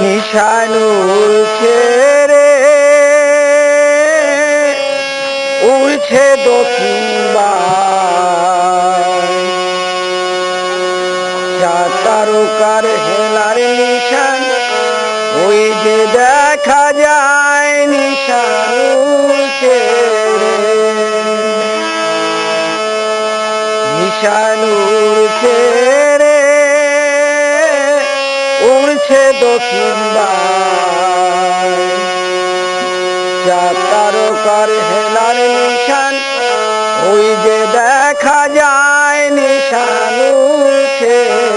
নিশানুর ছেড়ে উঠছে দক্ষিণ চার তারকার হেলার নিশান ওই যে দেখা যায় নিশানুর ছেড়ে উড়ছে দক্ষিণ তারকার হেলার নিশান ওই যে দেখা যায় নিশান ছেড়ে